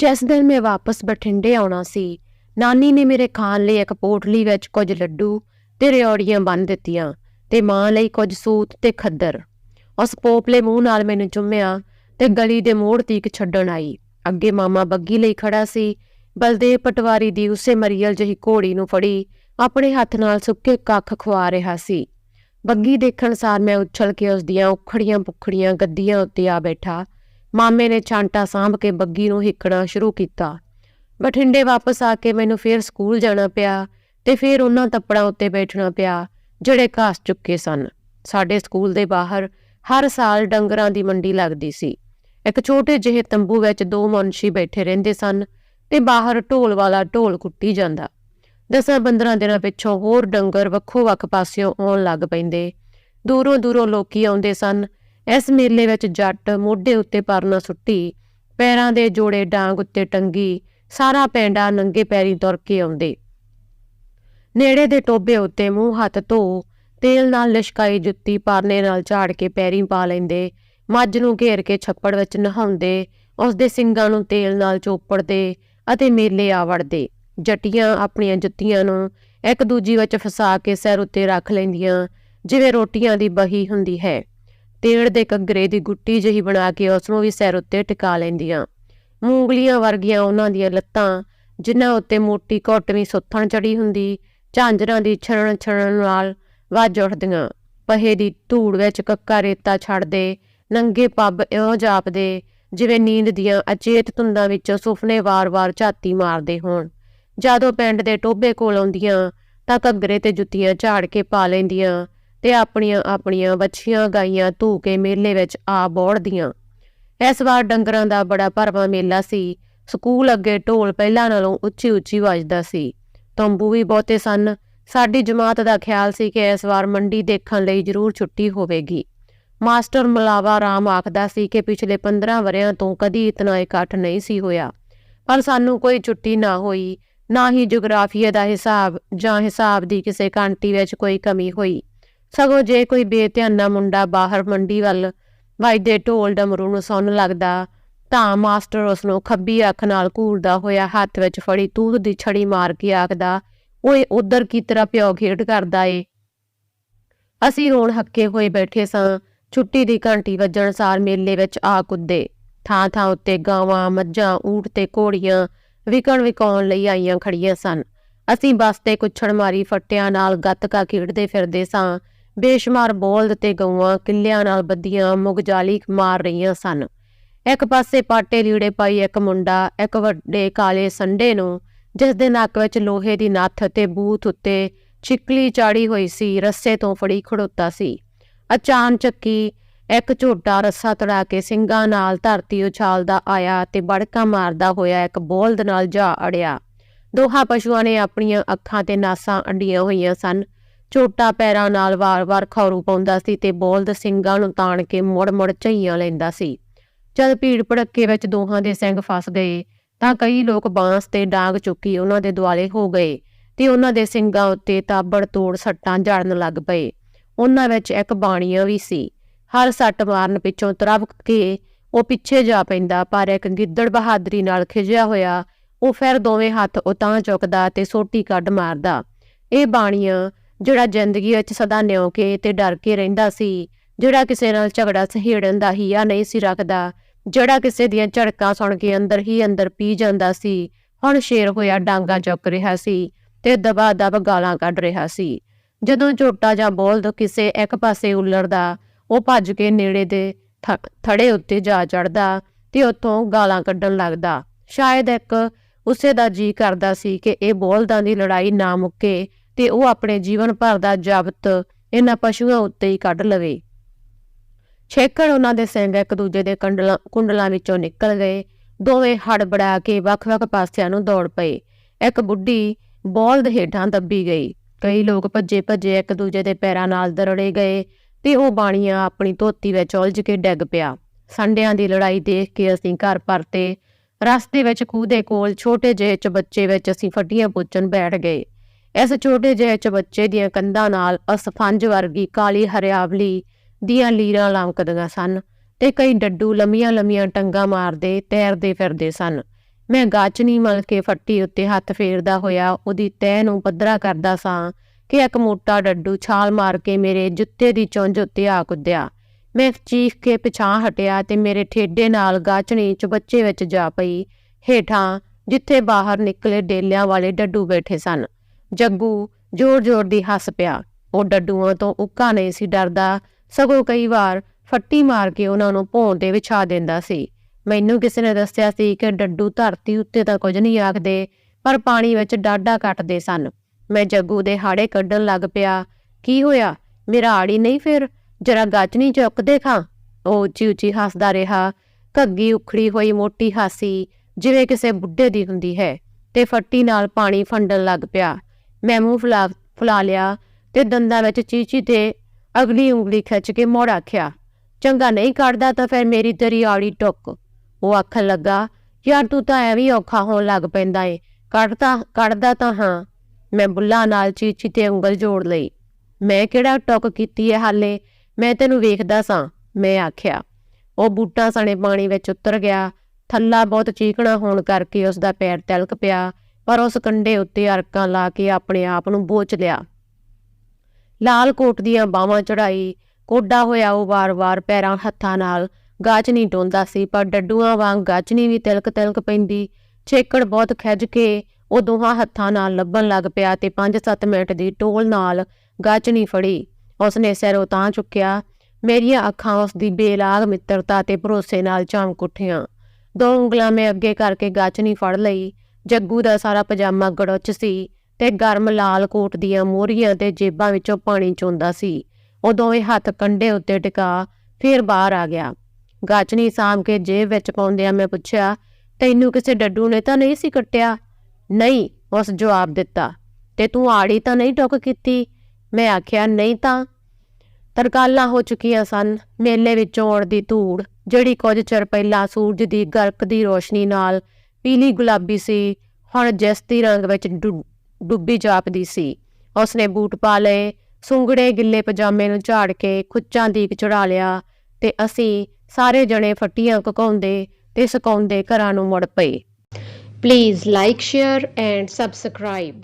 ਜਿਸ ਦਿਨ ਮੈਂ ਵਾਪਸ ਬਠਿੰਡੇ ਆਉਣਾ ਸੀ, ਨਾਨੀ ਨੇ ਮੇਰੇ ਖਾਣ ਲਈ ਇੱਕ ਪੋਟਲੀ ਵਿੱਚ ਕੁਝ ਲੱਡੂ ਤੇ ਰਿਓੜੀਆਂ ਬੰਨ ਦਿੱਤੀਆਂ ਤੇ ਮਾਂ ਲਈ ਕੁਝ ਸੂਤ ਤੇ ਖੱਦਰ। ਉਸ ਪੋਪਲੇ ਮੂੰਹ ਨਾਲ ਮੈਨੂੰ ਚੁੰਮਿਆ ਤੇ ਗਲੀ ਦੇ ਮੋੜ ਤੀਕ ਛੱਡਣ ਆਈ। ਅੱਗੇ ਮਾਮਾ ਬੱਗੀ ਲਈ ਖੜਾ ਸੀ, ਬਲਦੇਵ ਪਟਵਾਰੀ ਦੀ ਉਸੇ ਮਰੀਅਲ ਜਿਹੀ ਘੋੜੀ ਨੂੰ ਫੜੀ, ਆਪਣੇ ਹੱਥ ਨਾਲ ਸੁੱਕੇ ਕੱਖ ਖਵਾ ਰਿਹਾ ਸੀ। ਬੱਗੀ ਦੇਖਣ ਸਾਰ ਮੈਂ ਉੱਛਲ ਕੇ ਉਸ ਦੀਆਂ ਉਖੜੀਆਂ ਪੁਖੜੀਆਂ ਗੱਦੀਆਂ ਉੱਤੇ ਆ ਬੈਠਾ ਮਾਮੇ ਨੇ ਛਾਂਟਾ ਸਾਂਭ ਕੇ ਬੱਗੀ ਨੂੰ ਹਿੱਕਣਾ ਸ਼ੁਰੂ ਕੀਤਾ। ਬਠਿੰਡੇ ਵਾਪਸ ਆ ਕੇ ਮੈਨੂੰ ਫੇਰ ਸਕੂਲ ਜਾਣਾ ਪਿਆ ਤੇ ਫੇਰ ਉਹਨਾਂ ਤੱਪੜਾਂ ਉੱਤੇ ਬੈਠਣਾ ਪਿਆ, ਜਿਹੜੇ ਘਾਸ ਚੁੱਕੇ ਸਨ। ਸਾਡੇ ਸਕੂਲ ਦੇ ਬਾਹਰ ਹਰ ਸਾਲ ਡੰਗਰਾਂ ਦੀ ਮੰਡੀ ਲੱਗਦੀ ਸੀ। ਇੱਕ ਛੋਟੇ ਜਿਹੇ ਤੰਬੂ ਵਿੱਚ ਦੋ ਮਨਸ਼ੀ ਬੈਠੇ ਰਹਿੰਦੇ ਸਨ ਤੇ ਬਾਹਰ ਢੋਲ ਵਾਲਾ ਢੋਲ ਕੁੱਟੀ ਜਾਂਦਾ। ਦਸਾਂ 15 ਦਿਨਾਂ ਪਿੱਛੋਂ ਹੋਰ ਡੰਗਰ ਵੱਖੋ ਵੱਖ ਪਾਸਿਓਂ ਆਉਣ ਲੱਗ ਪੈਂਦੇ। ਦੂਰੋਂ ਦੂਰੋਂ ਲੋਕੀ ਆਉਂਦੇ ਸਨ ਇਸ ਮੇਲੇ ਵਿੱਚ ਜੱਟ ਮੋਢੇ ਉੱਤੇ ਪਰਨਾ ਸੁੱਟੀ, ਪੈਰਾਂ ਦੇ ਜੋੜੇ ਡਾਂਗ ਉੱਤੇ ਟੰਗੀ, ਸਾਰਾ ਪੈਂਡਾ ਨੰਗੇ ਪੈਰੀ ਤੁਰ ਕੇ ਆਉਂਦੇ। ਨੇੜੇ ਦੇ ਟੋਬੇ ਉੱਤੇ ਮੂੰਹ ਹੱਥ ਧੋ, ਤੇਲ ਨਾਲ ਲਿਸ਼ਕਾਈ ਜੁੱਤੀ ਪਾਰਨੇ ਨਾਲ ਝਾੜ ਕੇ ਪੈਰੀਂ ਪਾ ਲੈਂਦੇ, ਮੱਝ ਨੂੰ ਘੇਰ ਕੇ ਛੱਪੜ ਵਿੱਚ ਨਹਾਉਂਦੇ ਉਸ ਦੇ ਸਿੰਗਾਂ ਨੂੰ ਤੇਲ ਨਾਲ ਚੋਪੜਦੇ ਅਤੇ ਮੇਲੇ ਆ ਵੜਦੇ ਜੱਟੀਆਂ ਆਪਣੀਆਂ ਜੁੱਤੀਆਂ ਨੂੰ ਇੱਕ ਦੂਜੀ ਵਿੱਚ ਫਸਾ ਕੇ ਸਿਰ ਉੱਤੇ ਰੱਖ ਲੈਂਦੀਆਂ, ਜਿਵੇਂ ਰੋਟੀਆਂ ਦੀ ਬਹੀ ਹੁੰਦੀ ਹੈ। ਤੇੜ ਦੇ ਘੱਗਰੇ ਦੀ ਗੁੱਟੀ ਜਿਹੀ ਬਣਾ ਕੇ ਉਸ ਨੂੰ ਵੀ ਸਿਰ ਉੱਤੇ ਟਿਕਾ ਲੈਂਦੀਆਂ। ਮੂੰਗਲੀਆਂ ਵਰਗੀਆਂ ਉਹਨਾਂ ਦੀਆਂ ਲੱਤਾਂ, ਜਿਨ੍ਹਾਂ ਉੱਤੇ ਮੋਟੀ ਘੋਟਵੀਂ ਸੁੱਥਣ ਚੜੀ ਹੁੰਦੀ, ਝਾਂਜਰਾਂ ਦੀ ਛਣਨ ਛਣਨ ਨਾਲ ਵੱਜ ਉੱਠਦੀਆਂ। ਪਹੇ ਦੀ ਧੂੜ ਵਿੱਚ ਕੱਕਾ ਰੇਤਾ ਛੱਡਦੇ, ਨੰਗੇ ਪੱਬ ਇਉਂ ਜਾਪਦੇ, ਜਿਵੇਂ ਨੀਂਦ ਦੀਆਂ ਅਚੇਤ ਧੁੰਦਾਂ ਵਿੱਚੋਂ ਸੁਪਨੇ ਵਾਰ-ਵਾਰ ਝਾਤੀ ਮਾਰਦੇ ਹੋਣ। ਜਦੋਂ ਪਿੰਡ ਦੇ ਟੋਬੇ ਕੋਲ ਆਉਂਦੀਆਂ, ਤਾਂ ਘੱਗਰੇ ਤੇ ਜੁੱਤੀਆਂ ਝਾੜ ਕੇ ਪਾ ਲੈਂਦੀਆਂ ਤੇ ਆਪਣੀਆਂ ਆਪਣੀਆਂ ਵੱਛੀਆਂ ਗਾਈਆਂ ਧੂ ਕੇ ਮੇਲੇ ਵਿੱਚ ਆ ਬੋੜਦੀਆਂ। ਇਸ ਵਾਰ ਡੰਗਰਾਂ ਦਾ ਬੜਾ ਭਰਵਾਂ ਮੇਲਾ ਸੀ। ਸਕੂਲ ਅੱਗੇ ਢੋਲ ਪਹਿਲਾਂ ਨਾਲੋਂ ਉੱਚੀ ਉੱਚੀ ਵੱਜਦਾ ਸੀ। ਤੰਬੂ ਵੀ ਬਹੁਤੇ ਸਨ। ਸਾਡੀ ਜਮਾਤ ਦਾ ਖਿਆਲ ਸੀ ਕਿ ਇਸ ਵਾਰ ਮੰਡੀ ਦੇਖਣ ਲਈ ਜ਼ਰੂਰ ਛੁੱਟੀ ਹੋਵੇਗੀ। ਮਾਸਟਰ ਮਲਾਵਾ ਰਾਮ ਆਖਦਾ ਸੀ ਕਿ ਪਿਛਲੇ 15 ਵਰਿਆਂ ਤੋਂ ਕਦੀ ਇਤਨਾ ਇਕੱਠ ਨਹੀਂ ਸੀ ਹੋਇਆ। ਪਰ ਸਾਨੂੰ ਕੋਈ ਛੁੱਟੀ ਨਾ ਹੋਈ, ਨਾ ਹੀ ਜੀਓਗ੍ਰਾਫੀਆ ਦਾ ਹਿਸਾਬ ਜਾਂ ਹਿਸਾਬ ਦੀ ਕਿਸੇ ਕਾਂਟੀ ਵਿੱਚ ਕੋਈ ਕਮੀ ਹੋਈ। ਸਗੋਂ ਜੇ ਕੋਈ ਬੇਧਿਆਨਾ ਮੁੰਡਾ ਬਾਹਰ ਮੰਡੀ ਵੱਲ ਵੱਜਦੇ ਢੋਲ ਡਮਰੂ ਨੂੰ ਸੁਣ ਲੱਗਦਾ, ਤਾਂ ਮਾਸਟਰ ਉਸ ਨੂੰ ਖੱਬੀ ਅੱਖ ਨਾਲ ਘੂਰਦਾ ਹੋਇਆ ਹੱਥ ਵਿੱਚ ਫੜੀ ਤੂਤ ਦੀ ਛੜੀ ਮਾਰ ਕੇ ਆਖਦਾ, ਓਏ, ਉਧਰ ਕੀ ਤਰ੍ਹਾਂ ਪਿਓ ਖੇਡ ਕਰਦਾ ਏ? ਅਸੀਂ ਹੁਣ ਹੱਕੇ ਹੋਏ ਬੈਠੇ ਸਾਂ, ਛੁੱਟੀ ਦੀ ਘੰਟੀ ਵੱਜਣ ਸਾਰ ਮੇਲੇ ਵਿੱਚ ਆ ਕੁੱਦੇ। ਥਾਂ ਥਾਂ ਉੱਤੇ ਗਾਵਾਂ, ਮੱਝਾਂ ਊਠ ਤੇ ਘੋੜੀਆਂ ਵਿਕਣ ਵਿਕਾਉਣ ਲਈ ਆਈਆਂ ਖੜੀਆਂ ਸਨ। ਅਸੀਂ ਬਸ ਤੇ ਕੁੱਛੜ ਮਾਰੀ ਫੱਟਿਆਂ ਨਾਲ ਗੱਤਕਾ ਖੇਡਦੇ ਫਿਰਦੇ ਸਾਂ। ਬੇਸ਼ੁਮਾਰ ਬੋਲਦ ਤੇ ਗਊਆਂ ਕਿੱਲਿਆਂ ਨਾਲ ਬੱਦੀਆਂ ਮੁਗਜਾਲੀ ਮਾਰ ਰਹੀਆਂ ਸਨ। ਇੱਕ ਪਾਸੇ ਪਾਟੇ ਲੀੜੇ ਪਾਈ ਇੱਕ ਮੁੰਡਾ, ਇੱਕ ਵੱਡੇ ਕਾਲੇ ਸੰਡੇ ਨੂੰ, ਜਿਸ ਦੇ ਨੱਕ ਵਿੱਚ ਲੋਹੇ ਦੀ ਨੱਥ ਤੇ ਬੂਥ ਉੱਤੇ ਚਿਕਲੀ ਚਾੜੀ ਹੋਈ ਸੀ, ਰੱਸੇ ਤੋਂ ਫੜੀ ਖੜੋਤਾ ਸੀ। ਅਚਾਨਚੱਕੀ ਇੱਕ ਝੋਟਾ ਰੱਸਾ ਤੜਾ ਕੇ ਸਿੰਘਾਂ ਨਾਲ ਧਰਤੀ ਉਛਾਲਦਾ ਆਇਆ ਤੇ ਬੜਕਾ ਮਾਰਦਾ ਹੋਇਆ ਇੱਕ ਬੋਲਦ ਨਾਲ ਜਾ ਅੜਿਆ। ਦੋਹਾਂ ਪਸ਼ੂਆਂ ਨੇ ਆਪਣੀਆਂ ਅੱਖਾਂ ਤੇ ਨਾਸਾਂ ਅੰਡੀਆਂ ਹੋਈਆਂ ਸਨ। ਛੋਟਾ ਪੈਰਾਂ ਨਾਲ ਵਾਰ-ਵਾਰ ਖੌਰੂ ਪਾਉਂਦਾ ਸੀ ਤੇ ਬੋਲਦ ਸਿੰਘਾਂ ਨੂੰ ਤਾਣ ਕੇ ਮੁੜ-ਮੁੜ ਝਈਆਂ ਲੈਂਦਾ ਸੀ। ਜਦ ਭੀੜ ਭੜੱਕੇ ਵਿੱਚ ਦੋਹਾਂ ਦੇ ਸਿੰਘ ਫਸ ਗਏ, ਤਾਂ ਕਈ ਲੋਕ ਬਾਂਸ ਤੇ ਡਾਂਗ ਚੁੱਕੀ ਉਹਨਾਂ ਦੇ ਦੁਆਲੇ ਹੋ ਗਏ ਤੇ ਉਹਨਾਂ ਦੇ ਸਿੰਘਾਂ ਉੱਤੇ ਤਾਬੜ ਤੋੜ ਸੱਟਾਂ ਝਾੜਨ ਲੱਗ ਪਏ। ਉਹਨਾਂ ਵਿੱਚ ਇੱਕ ਬਾਣੀਆ ਵੀ ਸੀ। ਹਰ ਸੱਟ ਮਾਰਨ ਪਿੱਛੋਂ ਤਰਵਕ ਕੇ ਉਹ ਪਿੱਛੇ ਜਾ ਪੈਂਦਾ, ਪਰ ਇੱਕ ਗਿੱਦੜ ਬਹਾਦਰੀ ਨਾਲ ਖਿਜਿਆ ਹੋਇਆ, ਉਹ ਫਿਰ ਦੋਵੇਂ ਹੱਥ ਉਤਾਂ ਚੁੱਕਦਾ ਤੇ ਸੋਟੀ ਕੱਢ ਮਾਰਦਾ। ਇਹ ਬਾਣੀਆਂ ਜਿਹੜਾ ਜ਼ਿੰਦਗੀ ਵਿੱਚ ਸਦਾ ਨਿਉ ਕੇ ਤੇ ਡਰ ਕੇ ਰਹਿੰਦਾ ਸੀ, ਜਿਹੜਾ ਕਿਸੇ ਨਾਲ ਝਗੜਾ ਸਹੇੜਨ ਦਾ ਹੀਆ ਨਹੀਂ ਸੀ ਰੱਖਦਾ, ਜਿਹੜਾ ਕਿਸੇ ਦੀਆਂ ਝੜਕਾਂ ਸੁਣ ਕੇ ਅੰਦਰ ਹੀ ਅੰਦਰ ਪੀ ਜਾਂਦਾ ਸੀ, ਹੁਣ ਸ਼ੇਰ ਹੋਇਆ ਡਾਂਗਾ ਚੁੱਕ ਰਿਹਾ ਸੀ ਤੇ ਦਬਾ ਦਬ ਗਾਲਾਂ ਕੱਢ ਰਿਹਾ ਸੀ। ਜਦੋਂ ਝੋਟਾ ਜਾਂ ਬੋਲਦ ਕਿਸੇ ਇੱਕ ਪਾਸੇ ਉਲਰਦਾ, ਉਹ ਭੱਜ ਕੇ ਨੇੜੇ ਦੇ ਥੜੇ ਉੱਤੇ ਜਾ ਚੜਦਾ ਤੇ ਉੱਥੋਂ ਗਾਲਾਂ ਕੱਢਣ ਲੱਗਦਾ। ਸ਼ਾਇਦ ਇੱਕ ਉਸੇ ਦਾ ਜੀ ਕਰਦਾ ਸੀ ਕਿ ਇਹ ਬੋਲਦਾਂ ਦੀ ਲੜਾਈ ਨਾ ਮੁੱਕੇ ਤੇ ਉਹ ਆਪਣੇ ਜੀਵਨ ਭਰ ਦਾ ਜਾਬਤ ਇਹਨਾਂ ਪਸ਼ੂਆਂ ਉੱਤੇ ਹੀ ਕੱਢ ਲਵੇ। ਛੇਕੜ ਉਹਨਾਂ ਦੇ ਸਿੰਘ ਇੱਕ ਦੂਜੇ ਦੇ ਕੰਡਲਾਂ, ਕੁੰਡਲਾਂ ਵਿੱਚੋਂ ਨਿਕਲ ਗਏ। ਦੋਵੇਂ ਹੜਬੜਾ ਕੇ ਵੱਖ-ਵੱਖ ਪਾਸਿਆਂ ਨੂੰ ਦੌੜ ਪਏ। ਇੱਕ ਬੁੱਢੀ ਬੋਲਦ ਹੇਠਾਂ ਦੱਬੀ ਗਈ। ਕਈ ਲੋਕ ਭੱਜੇ ਭੱਜੇ ਇੱਕ ਦੂਜੇ ਦੇ ਪੈਰਾਂ ਨਾਲ ਦਰੜੇ ਗਏ ਤੇ ਉਹ ਬਾਣੀਆਂ ਆਪਣੀ ਧੋਤੀ ਵਿੱਚ ਉਲਝ ਕੇ ਡਿੱਗ ਪਿਆ। ਸੰਡਿਆਂ ਦੀ ਲੜਾਈ ਦੇਖ ਕੇ ਅਸੀਂ ਘਰ ਪਰਤੇ। ਰਸਤੇ ਵਿੱਚ ਖੂਹ ਦੇ ਕੋਲ ਛੋਟੇ ਜਿਹੇ ਚਬੱਚੇ ਵਿੱਚ ਅਸੀਂ ਫੱਟੀਆਂ ਪੁੱਛਣ ਬੈਠ ਗਏ। ਇਸ ਛੋਟੇ ਜਿਹੇ ਚਬੱਚੇ ਦੀਆਂ ਕੰਧਾਂ ਨਾਲ ਅਸਫੰਜ ਵਰਗੀ ਕਾਲੀ ਹਰਿਆਵਲੀ ਦੀਆਂ ਲੀਰਾਂ ਲਮਕਦੀਆਂ ਸਨ ਤੇ ਕਈ ਡੱਡੂ ਲੰਮੀਆਂ ਲੰਮੀਆਂ ਟੰਗਾ ਮਾਰਦੇ, ਤੈਰਦੇ ਫਿਰਦੇ ਸਨ। ਮੈਂ ਗਾਚਣੀ ਮਲ ਕੇ ਫੱਟੀ ਉੱਤੇ ਹੱਥ ਫੇਰਦਾ ਹੋਇਆ ਉਹਦੀ ਤਹਿ ਨੂੰ ਪੱਧਰਾ ਕਰਦਾ ਸਾਂ ਕਿ ਇੱਕ ਮੋਟਾ ਡੱਡੂ ਛਾਲ ਮਾਰ ਕੇ ਮੇਰੇ ਜੁੱਤੇ ਦੀ ਚੁੰਝ ਉੱਤੇ ਆ ਕੁੱਦਿਆ। ਮੈਂ ਚੀਖ ਕੇ ਪਿਛਾਂ ਹਟਿਆ ਤੇ ਮੇਰੇ ਠੇਡੇ ਨਾਲ ਗਾਚਣੀ ਚੁਬੱਚੇ ਵਿੱਚ ਜਾ ਪਈ। ਹੇਠਾਂ ਜਿੱਥੇ ਬਾਹਰ ਨਿਕਲੇ ਡੇਲਿਆਂ ਵਾਲੇ ਡੱਡੂ ਬੈਠੇ ਸਨ। ਜੱਗੂ ਜ਼ੋਰ-ਜ਼ੋਰ ਦੀ ਹੱਸ ਪਿਆ। ਉਹ ਡੱਡੂਆਂ ਤੋਂ ਉੱਕਾ ਨਹੀਂ ਸੀ ਡਰਦਾ। ਸਗੋਂ ਕਈ ਵਾਰ ਫੱਟੀ ਮਾਰ ਕੇ ਉਹਨਾਂ ਨੂੰ ਭੌਂ ਤੇ ਵਿਛਾ ਦਿੰਦਾ ਸੀ। ਮੈਨੂੰ ਕਿਸੇ ਨੇ ਦੱਸਿਆ ਸੀ ਕਿ ਡੱਡੂ ਧਰਤੀ ਉੱਤੇ ਤਾਂ ਕੁਝ ਨਹੀਂ ਆਖਦੇ ਪਰ ਪਾਣੀ ਵਿੱਚ ਡਾਡਾ ਕੱਟਦੇ ਸਨ। ਮੈਂ ਜੱਗੂ ਦੇ ਹਾੜੇ ਕੱਢਣ ਲੱਗ ਪਿਆ। ਕੀ ਹੋਇਆ? ਮੇਰਾ ਆੜੀ ਨਹੀਂ ਫਿਰ? ਜਰਾ ਗੱਚ ਨਹੀਂ ਚੁੱਕਦੇ ਖਾਂ ਉਹ ਉੱਚੀ ਉੱਚੀ ਹੱਸਦਾ ਰਿਹਾ। ਘੱਗੀ ਉਖੜੀ ਹੋਈ ਮੋਟੀ ਹਾਸੀ ਜਿਵੇਂ ਕਿਸੇ ਬੁੱਢੇ ਦੀ ਹੁੰਦੀ ਹੈ ਤੇ ਫੱਟੀ ਨਾਲ ਪਾਣੀ ਫੰਡਣ ਲੱਗ ਪਿਆ। ਮੈਂ ਮੂੰਹ ਫੁਲਾ ਫੁਲਾ ਲਿਆ ਤੇ ਦੰਦਾਂ ਵਿੱਚ ਚੀਚੀ ਤੇ ਅਗਲੀ ਉਂਗਲੀ ਖਿੱਚ ਕੇ ਮੋੜ ਆਖਿਆ, ਚੰਗਾ ਨਹੀਂ ਕੱਢਦਾ ਤਾਂ ਫਿਰ ਮੇਰੀ ਤੇਰੀ ਆੜੀ ਟੁੱਕ। ਉਹ ਆਖਣ ਲੱਗਾ, ਯਾਰ ਤੂੰ ਤਾਂ ਐਵੇਂ ਔਖਾ ਹੋਣ ਲੱਗ ਪੈਂਦਾ ਏ, ਕੱਢਦਾ ਕੱਢਦਾ ਤਾਂ ਹਾਂ। ਮੈਂ ਬੁੱਲਾ ਨਾਲ ਚੀਚੀ ਤੇ ਉਂਗਲ ਜੋੜ ਲਈ। ਮੈਂ ਕਿਹੜਾ ਟੁੱਕ ਕੀਤੀ ਹੈ ਹਾਲੇ? ਮੈਂ ਤੈਨੂੰ ਵੇਖਦਾ ਸਾਂ। ਮੈਂ ਆਖਿਆ। ਉਹ ਬੂਟਾ ਸਣੇ ਪਾਣੀ ਵਿੱਚ ਉਤਰ ਗਿਆ। ਥੱਲਾ ਬਹੁਤ ਚੀਕਣਾ ਹੋਣ ਕਰਕੇ ਉਸ ਦਾ ਪੈਰ ਤਿਲਕ ਪਿਆ। ਪਰ ਉਸ ਕੰਡੇ ਉੱਤੇ ਅਰਕਾਂ ਲਾ ਕੇ ਆਪਣੇ ਆਪ ਨੂੰ ਬੋਚ ਲਿਆ। ਲਾਲ ਕੋਟ ਦੀਆਂ ਬਾਹਾਂ ਚੜਾਈ ਕੋਡਾ ਹੋਇਆ ਉਹ ਵਾਰ-ਵਾਰ ਪੈਰਾਂ ਹੱਥਾਂ ਨਾਲ ਗਾਚਣੀ ਡੋਂਦਾ ਸੀ, ਪਰ ਡੱਡੂਆਂ ਵਾਂਗ ਗਾਚਣੀ ਵੀ ਤਿਲਕ ਤਿਲਕ ਪੈਂਦੀ। ਛੇਕੜ ਬਹੁਤ ਖਿੱਚ ਕੇ ਉਹ ਦੋਹਾਂ ਹੱਥਾਂ ਨਾਲ ਲੱਭਣ ਲੱਗ ਪਿਆ ਤੇ 5-7 ਮਿੰਟ ਦੀ ਟੋਲ ਨਾਲ ਗਾਚਣੀ ਫੜੀ। ਉਸਨੇ ਸਿਰ ਉਤਾਂ ਚੁੱਕਿਆ, ਮੇਰੀਆਂ ਅੱਖਾਂ ਉਸ ਦੀ ਬੇਲਾਗ ਮਿੱਤਰਤਾ ਤੇ ਭਰੋਸੇ ਨਾਲ ਚਮਕ ਉੱਠੀਆਂ ਦੋ ਉਂਗਲਾਂ ਮੈਂ ਅੱਗੇ ਕਰਕੇ ਗਾਚਣੀ ਫੜ ਲਈ ਜੱਗੂ ਦਾ ਸਾਰਾ ਪਜਾਮਾ ਗੜੁੱਚ ਸੀ ਤੇ ਗਰਮ ਲਾਲ ਕੋਟ ਦੀਆਂ ਮੋਹਰੀਆਂ ਤੇ ਜੇਬਾਂ ਵਿੱਚੋਂ ਪਾਣੀ ਚੋਂਦਾ ਸੀ। ਉਹ ਦੋਵੇਂ ਹੱਥ ਕੰਡੇ ਉੱਤੇ ਟਿਕਾ, ਫੇਰ ਬਾਹਰ ਆ ਗਿਆ। ਗਾਚਣੀ ਸਾਂਭ ਕੇ ਜੇਬ ਵਿੱਚ ਪਾਉਂਦਿਆਂ ਮੈਂ ਪੁੱਛਿਆ, ਤੈਨੂੰ ਕਿਸੇ ਡੱਡੂ ਨੇ ਤਾਂ ਨਹੀਂ ਸੀ ਕੱਟਿਆ? ਨਹੀਂ, ਉਸ ਜਵਾਬ ਦਿੱਤਾ। ਤੇ ਤੂੰ ਆੜੀ ਤਾਂ ਨਹੀਂ ਟੁੱਕ ਕੀਤੀ? ਮੈਂ ਆਖਿਆ, ਨਹੀਂ ਤਾਂ। ਤਰਕਾਲਾਂ ਹੋ ਚੁੱਕੀਆਂ ਸਨ। ਮੇਲੇ ਵਿੱਚੋਂ ਉੜਦੀ ਧੂੜ, ਜਿਹੜੀ ਕੁਝ ਚਿਰ ਪਹਿਲਾਂ ਸੂਰਜ ਦੀ ਗਰਕ ਦੀ ਰੋਸ਼ਨੀ ਨਾਲ ਪੀਲੀ ਗੁਲਾਬੀ ਸੀ। ਹੁਣ ਜਸਤੀ ਰੰਗ ਵਿੱਚ ਡੁ- ਡੁੱਬੀ ਜਾਪਦੀ ਸੀ। ਉਸਨੇ ਬੂਟ ਪਾ ਲਏ, ਸੁੰਗੜੇ ਗਿੱਲੇ ਪਜਾਮੇ ਨੂੰ ਝਾੜ ਕੇ ਖੁੱਚਾਂ ਦੀਕ ਚੜਾ ਲਿਆ ਤੇ ਅਸੀਂ ਸਾਰੇ ਜਣੇ ਫੱਟੀਆਂ ਕਕਾਉਂਦੇ ਤੇ ਸੁਕਾਉਂਦੇ ਘਰਾਂ ਨੂੰ ਮੁੜ ਪਏ। Please like share and subscribe